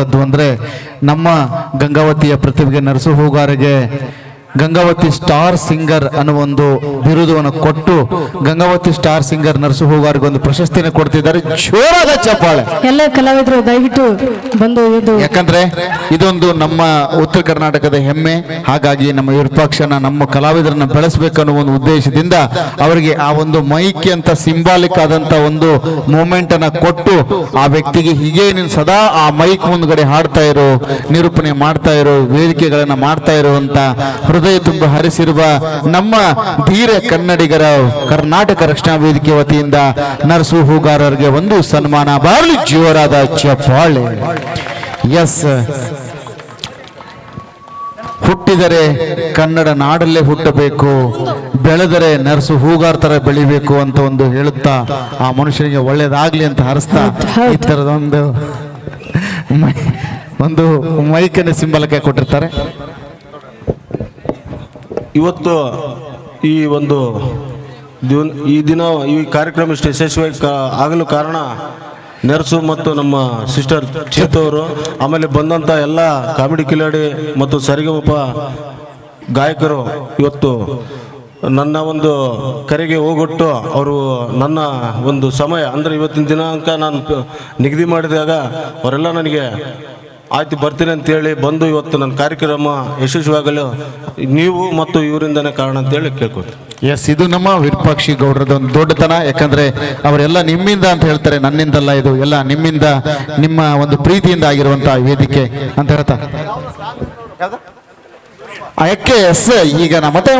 ಅನ್ನುವಂಥದ್ದು ಅಂದರೆ ನಮ್ಮ ಗಂಗಾವತಿಯ ಪ್ರತಿಭೆಗೆ ನರಸು ಹೂಗಾರಿಗೆ ಗಂಗಾವತಿ ಸ್ಟಾರ್ ಸಿಂಗರ್ ಅನ್ನೋ ಒಂದು ಬಿರುದುವನ್ನು ಕೊಟ್ಟು ಗಂಗಾವತಿ ಸ್ಟಾರ್ ಸಿಂಗರ್ ನರಸು ಹೋಗಾರಿಗೆ ಒಂದು ಪ್ರಶಸ್ತಿನ ಕೊಡ್ತಿದ್ದಾರೆ. ಜೋರಾದ ಚಪ್ಪಾಳೆ. ಎಲ್ಲ ಕಲಾವಿದರು ದಯವಿಟ್ಟು ಬಂದು ಇದು ಯಾಕಂದ್ರೆ ಇದೊಂದು ನಮ್ಮ ಉತ್ತರ ಕರ್ನಾಟಕದ ಹೆಮ್ಮೆ. ಹಾಗಾಗಿ ನಮ್ಮ ವಿರೂಪಾಕ್ಷನ ನಮ್ಮ ಕಲಾವಿದರನ್ನ ಬೆಳೆಸಬೇಕನ್ನೋ ಒಂದು ಉದ್ದೇಶದಿಂದ ಅವರಿಗೆ ಆ ಒಂದು ಮೈಕ್ ಅಂತ ಸಿಂಬಾಲಿಕ್ ಆದಂತ ಒಂದು ಮೂಮೆಂಟ್ ಅನ್ನ ಕೊಟ್ಟು ಆ ವ್ಯಕ್ತಿಗೆ ಹೀಗೆ ನೀನು ಸದಾ ಆ ಮೈಕ್ ಮುಂದ್ಗಡೆ ಹಾಡ್ತಾ ಇರೋ ನಿರೂಪಣೆ ಮಾಡ್ತಾ ಇರೋ ವೇದಿಕೆಗಳನ್ನ ಮಾಡ್ತಾ ಇರುವಂತ ಹೃದಯ ತುಂಬ ಹರಿಸಿರುವ ನಮ್ಮ ಧೀರ ಕನ್ನಡಿಗರ ಕರ್ನಾಟಕ ರಕ್ಷಣಾ ವೇದಿಕೆ ವತಿಯಿಂದ ನರಸು ಹೂಗಾರರಿಗೆ ಒಂದು ಸನ್ಮಾನ, ಬಾರಲಿ ಜೋರಾದ ಚಪ್ಪಾಳೆ. ಎಸ್ ಹುಟ್ಟಿದರೆ ಕನ್ನಡ ನಾಡಲ್ಲೇ ಹುಟ್ಟಬೇಕು, ಬೆಳೆದರೆ ನರ್ಸು ಹೂಗಾರ ತರ ಬೆಳಿಬೇಕು ಅಂತ ಒಂದು ಹೇಳುತ್ತಾ, ಆ ಮನುಷ್ಯನಿಗೆ ಒಳ್ಳೇದಾಗ್ಲಿ ಅಂತ ಹರಿಸ್ತಾ, ಈ ತರದೊಂದು ಒಂದು ಮೈಕನ್ನ ಸಿಂಬಲಕ್ಕೆ ಕೊಟ್ಟಿರ್ತಾರೆ. ಇವತ್ತು ಈ ಒಂದು ಈ ದಿನ ಈ ಕಾರ್ಯಕ್ರಮ ಇಷ್ಟು ಯಶಸ್ವಿಯಾಗಿ ಆಗಲು ಕಾರಣ ನರ್ಸು ಮತ್ತು ನಮ್ಮ ಸಿಸ್ಟರ್ ಚೇತು ಅವರು, ಆಮೇಲೆ ಬಂದಂಥ ಎಲ್ಲ ಕಾಮಿಡಿ ಕಿಲಾಡಿ ಮತ್ತು ಸರಿಗಮಪ ಗಾಯಕರು ಇವತ್ತು ನನ್ನ ಒಂದು ಕರೆಗೆ ಹೋಗೊಟ್ಟು ಅವರು ನನ್ನ ಒಂದು ಸಮಯ, ಅಂದರೆ ಇವತ್ತಿನ ದಿನಾಂಕ ನಾನು ನಿಗದಿ ಮಾಡಿದಾಗ ಅವರೆಲ್ಲ ನನಗೆ ಆಯ್ತು, ಬರ್ತೀನಿ ಅಂತೇಳಿ ಬಂದು ಇವತ್ತು ನನ್ನ ಕಾರ್ಯಕ್ರಮ ಯಶಸ್ವಿಯಾಗಲು ನೀವು ಮತ್ತು ಇವರಿಂದನೇ ಕಾರಣ ಅಂತೇಳಿ ಕೇಳ್ಕೊತೀನಿ ಎಸ್ ಇದು ನಮ್ಮ ವಿರೂಪಾಕ್ಷಿ ಗೌಡ್ರದ ಒಂದು ದೊಡ್ಡತನ. ಯಾಕಂದ್ರೆ ಅವರೆಲ್ಲ ನಿಮ್ಮಿಂದ ಅಂತ ಹೇಳ್ತಾರೆ, ನನ್ನಿಂದಲ್ಲ ಇದು, ಎಲ್ಲ ನಿಮ್ಮಿಂದ, ನಿಮ್ಮ ಒಂದು ಪ್ರೀತಿಯಿಂದ ಆಗಿರುವಂತಹ ವೇದಿಕೆ ಅಂತ ಹೇಳ್ತಾ ಯಾಕೆ ಎಸ್, ಈಗ ನಮ್ಮ ಮತ್ತೆ